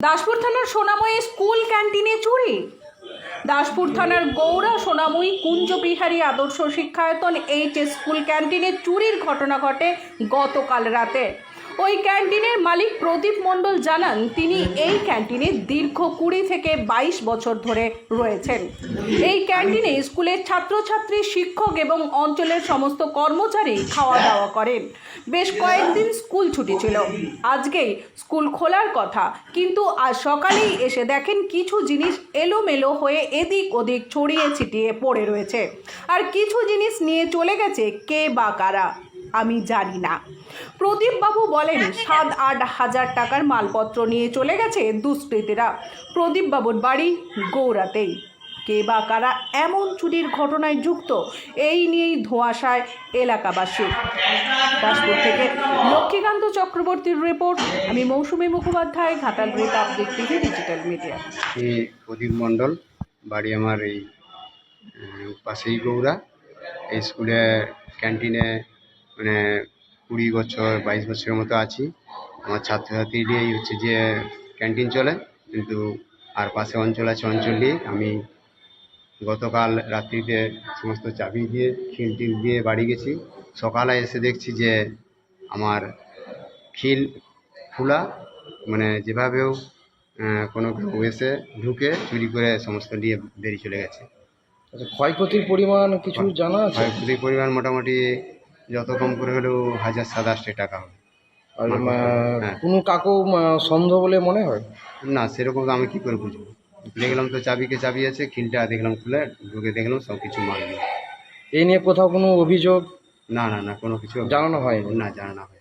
দাসপুর থানার সোনাময়ী স্কুল ক্যান্টিনে চুরি? দাসপুর থানার গৌড়া সোনাময়ী কুঞ্জবিহারী আদর্শ শিক্ষায়তন এইচ এস স্কুল ক্যান্টিনে চুরির ঘটনা ঘটে গতকাল রাতে। ওই ক্যান্টিনের মালিক প্রদীপ মণ্ডল জানান, তিনি এই ক্যান্টিনে দীর্ঘ কুড়ি থেকে বাইশ বছর ধরে রয়েছেন। এই ক্যান্টিনে স্কুলের ছাত্রছাত্রী, শিক্ষক এবং অঞ্চলের সমস্ত কর্মচারী খাওয়া দাওয়া করেন। বেশ কয়েকদিন স্কুল ছুটি ছিল। আজকেই স্কুল খোলার কথা, কিন্তু আজ সকালেই এসে দেখেন কিছু জিনিস এলোমেলো হয়ে এদিক ওদিক ছড়িয়ে ছিটিয়ে পড়ে রয়েছে। আর কিছু জিনিস নিয়ে চলে গেছে কে বা কারা। আমি জানি না। প্রদীপবাবু বলেন, সাত আট হাজার টাকার মালপত্র নিয়ে চলে গেছে দুষ্কৃতীরা। প্রদীপবাবুর বাড়ি গৌড়াতেই কে বা কারা এমন চুরির ঘটনায় যুক্ত, এই নিয়েই ধোঁয়াশায় এলাকাবাসী। দাসপুর থেকে লক্ষ্মীকান্ত চক্রবর্তীর রিপোর্ট, আমি Mousumi Mukhopadhyay, Ghatal update TV, digital media. Pradip Mondal, বাড়ি আমার এই পাশেই গৌরা। এই স্কুলে ক্যান্টিনে মানে কুড়ি বছর বাইশ বছরের মতো আছি। আমার ছাত্রছাত্রী নিয়েই হচ্ছে যে ক্যান্টিন চলে কিন্তু আর পাশে অঞ্চল আছে অঞ্চল নিয়ে। আমি গতকাল রাত্রিতে সমস্ত চাবি দিয়ে খিল টিল দিয়ে বাড়ি গেছি। সকালে এসে দেখছি যে আমার খিল খোলা মানে যেভাবেও কোনো কেউ এসে ঢুকে চুরি করে সমস্ত নিয়ে বেরিয়ে চলে গেছে। আচ্ছা ক্ষয়ক্ষতির পরিমাণ কিছু জানা আছে? ক্ষয়ক্ষতির পরিমাণ মোটামুটি যত কম করে হলেও হাজার সাত সাতাশটি টাকা হবে। আর হ্যাঁ। কোনো কাকু আহ, সন্দেহ বলে মনে হয়? না সেরকম তো আমি কি করে বুঝব? দেখলাম তো চাবিকে চাবি আছে খিলটা দেখলাম খুলে ঢুকে দেখলাম সব কিছু মাল নেই। এই নিয়ে কোথাও কোনো অভিযোগ? না না না কোনো কিছু জানানো হয় না জানানো হয়